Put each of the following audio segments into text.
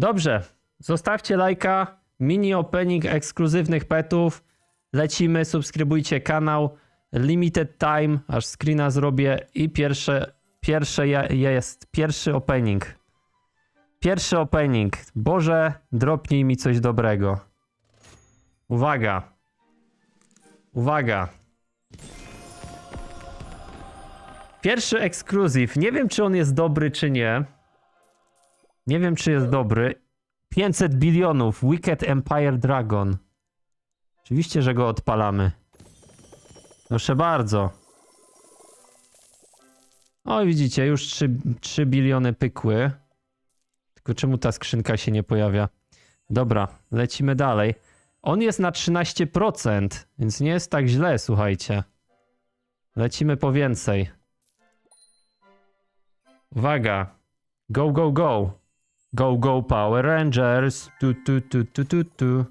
Dobrze, zostawcie lajka, mini opening ekskluzywnych petów. Lecimy, subskrybujcie kanał. Limited time, aż screena zrobię i pierwsze, pierwsze jest, pierwszy opening. Pierwszy opening. Boże, dropnij mi coś dobrego. Uwaga. Uwaga. Pierwszy ekskluzyw. Nie wiem, czy on jest dobry, czy nie. Nie wiem, czy jest dobry. 500 bilionów. Wicked Empire Dragon. Oczywiście, że go odpalamy. Proszę bardzo. O, widzicie, już 3, 3 biliony pykły. Tylko czemu ta skrzynka się nie pojawia? Dobra, lecimy dalej. On jest na 13%, więc nie jest tak źle, słuchajcie. Lecimy po więcej. Uwaga. Go, go, go. Go, go, Power Rangers. Tu, tu, tu, tu, tu, tu.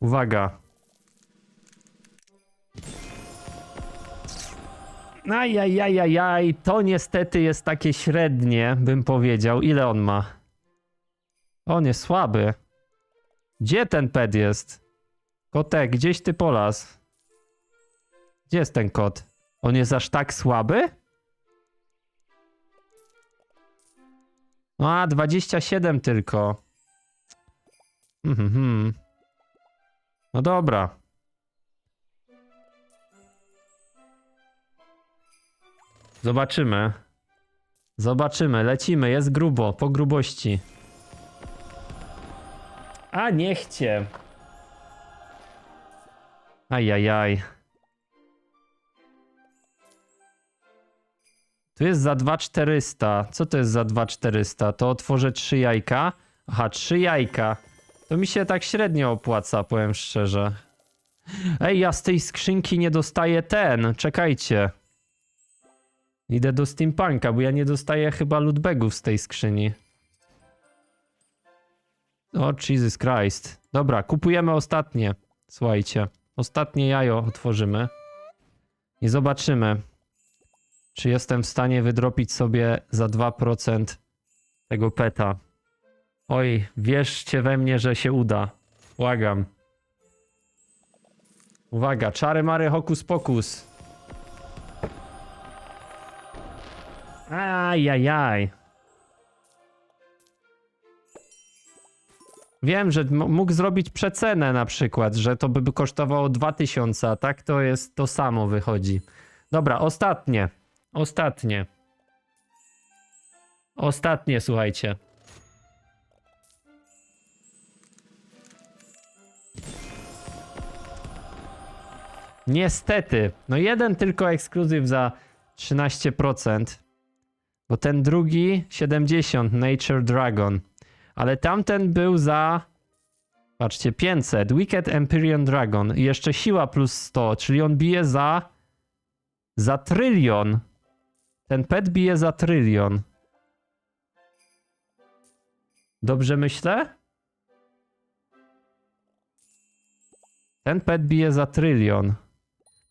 Uwaga. Ajajajajaj, to niestety jest takie średnie, bym powiedział. Ile on ma? On jest słaby. Gdzie ten pet jest? Kotek, gdzieś ty polas. Gdzie jest ten kot? On jest aż tak słaby? A, 27 tylko. Mhm, mhm. No dobra. Zobaczymy. Zobaczymy, lecimy, jest grubo, po grubości. A niechcie. Ajajaj. Tu jest za 2400. Co to jest za 2400? To otworzę 3 jajka. Aha, 3 jajka. To mi się tak średnio opłaca, powiem szczerze. Ej, ja z tej skrzynki nie dostaję ten. Czekajcie. Idę do Steampunka, bo ja nie dostaję chyba lootbagów z tej skrzyni. O, Jesus Christ. Dobra, kupujemy ostatnie. Słuchajcie. Ostatnie jajo otworzymy. I zobaczymy, czy jestem w stanie wydropić sobie za 2% tego peta. Oj, wierzcie we mnie, że się uda. Błagam. Uwaga, czary mary hokus pokus. Ajajaj. Wiem, że mógł zrobić przecenę na przykład, że to by kosztowało 2000, a tak to jest to samo wychodzi. Dobra, ostatnie. Ostatnie. Ostatnie, słuchajcie. Niestety. No jeden tylko ekskluzyw za 13%. Bo ten drugi 70 Nature Dragon. Ale tamten był za patrzcie 500 Wicked Empyrean Dragon i jeszcze siła plus 100, czyli on bije za za trylion. Ten pet bije za trylion. Dobrze myślę? Ten pet bije za trylion.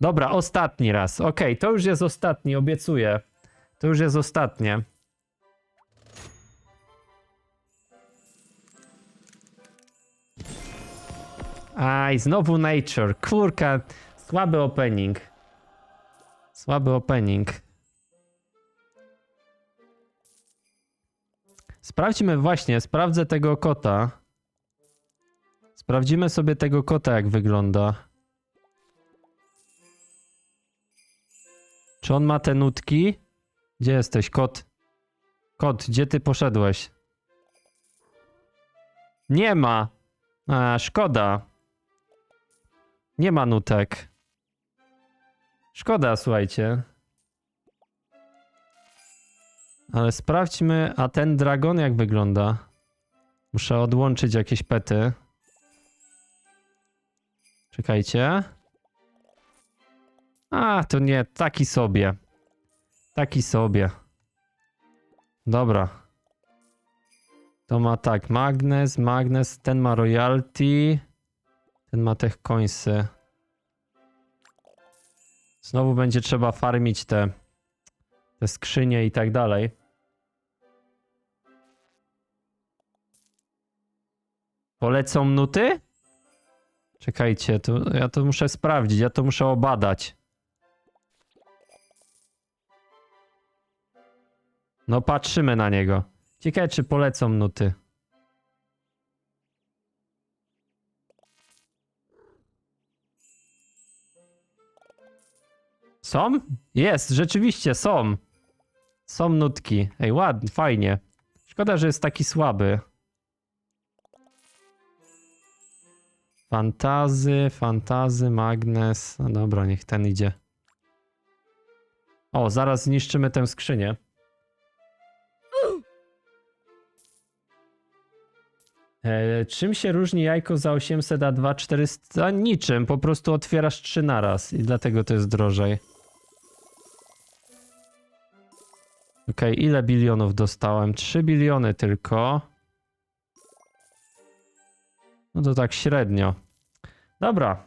Dobra, ostatni raz. Okej, to już jest ostatni, obiecuję. To już jest ostatnie. Aj, znowu Nature. Kurka, słaby opening. Słaby opening. Sprawdźmy właśnie, sprawdzę tego kota. Sprawdzimy sobie tego kota, jak wygląda. Czy on ma te nutki? Gdzie jesteś, kot? Kot, gdzie ty poszedłeś? Nie ma. A, szkoda. Nie ma nutek. Szkoda, słuchajcie. Ale sprawdźmy, a ten dragon jak wygląda? Muszę odłączyć jakieś pety. Czekajcie. A, to nie, taki sobie. Taki sobie. Dobra. To ma tak, magnes, magnes, ten ma royalty, ten ma tech coinsy. Znowu będzie trzeba farmić te, te skrzynie i tak dalej. Polecą nuty? Czekajcie, to, ja to muszę sprawdzić, ja to muszę obadać. No patrzymy na niego. Ciekawe, czy polecą nuty. Są? Jest, rzeczywiście są. Są nutki. Ej, ładnie, fajnie. Szkoda, że jest taki słaby. Fantazy, fantazy, magnes. No dobra, niech ten idzie. O, zaraz zniszczymy tę skrzynię. E, czym się różni jajko za 800 a 2400? Niczym, po prostu otwierasz trzy naraz i dlatego to jest drożej. Okej, ile bilionów dostałem? 3 biliony tylko. No to tak średnio. Dobra,